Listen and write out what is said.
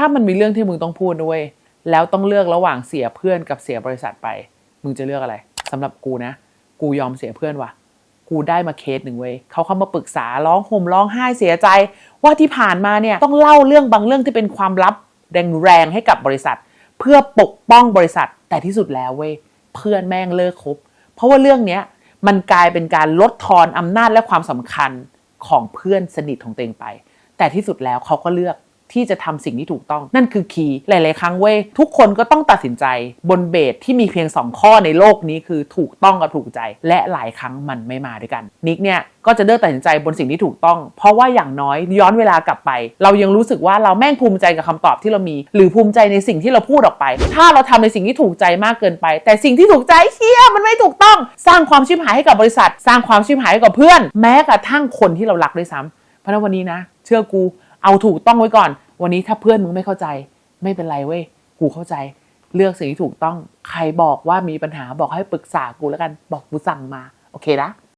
ถ้ามันมีเรื่องที่มึงต้องพูดด้วย แล้วต้องเลือกระหว่างเสียเพื่อนกับเสียบริษัทไป มึงจะเลือกอะไรสำหรับกูนะ กูยอมเสียเพื่อนว่ะ กูได้มาเคสหนึ่งเว้ยเขาเข้ามาปรึกษาร้องห่มร้องไห้เสียใจ ว่าที่ผ่านมาเนี่ยต้องเล่าเรื่องบางเรื่องที่เป็นความลับแรงๆให้กับบริษัท เพื่อปกป้องบริษัท แต่ที่สุดแล้วเว้ยเพื่อนแม่งเลิกคบ เพราะว่าเรื่องเนี้ยมันกลายเป็นการลดทอนอำนาจและความสำคัญของเพื่อนสนิทของตัวเองไป แต่ที่สุดแล้วเขาก็เลือก ที่จะทำสิ่งที่ถูกต้อง นั่นคือคีย์หลาย ๆ ครั้งเว้ยทุกคนก็ต้องตัดสินใจบนเบสที่มีเพียง 2 ข้อในโลกนี้คือถูกต้องกับถูกใจ และหลายครั้งมันไม่มาด้วยกันนิกเนี่ยก็จะเลือกตัดสินใจบนสิ่งที่ถูกต้อง เพราะว่าอย่างน้อยย้อนเวลากลับไป เรายังรู้สึกว่าเราแม่งภูมิใจกับคำตอบที่เรามี หรือภูมิใจในสิ่งที่เราพูดออกไป ถ้าเราทำในสิ่งที่ถูกใจมากเกินไป แต่สิ่งที่ถูกใจเชี่ยมันไม่ถูกต้อง สร้างความชิบหายให้กับบริษัท สร้างความชิบหายให้กับเพื่อน แม้กระทั่งคนที่เรารักด้วยซ้ำเพราะนั้นวันนี้นะ เชื่อกู เอาถูกต้องไว้ก่อน วันนี้ถ้าเพื่อนมึงไม่เข้าใจ ไม่เป็นไรเว้ยกูเข้าใจ เลือกสิ่งที่ถูกต้องใครบอกว่ามีปัญหาบอกให้ปรึกษากูแล้วกัน บอกกูสั่งมา โอเคนะ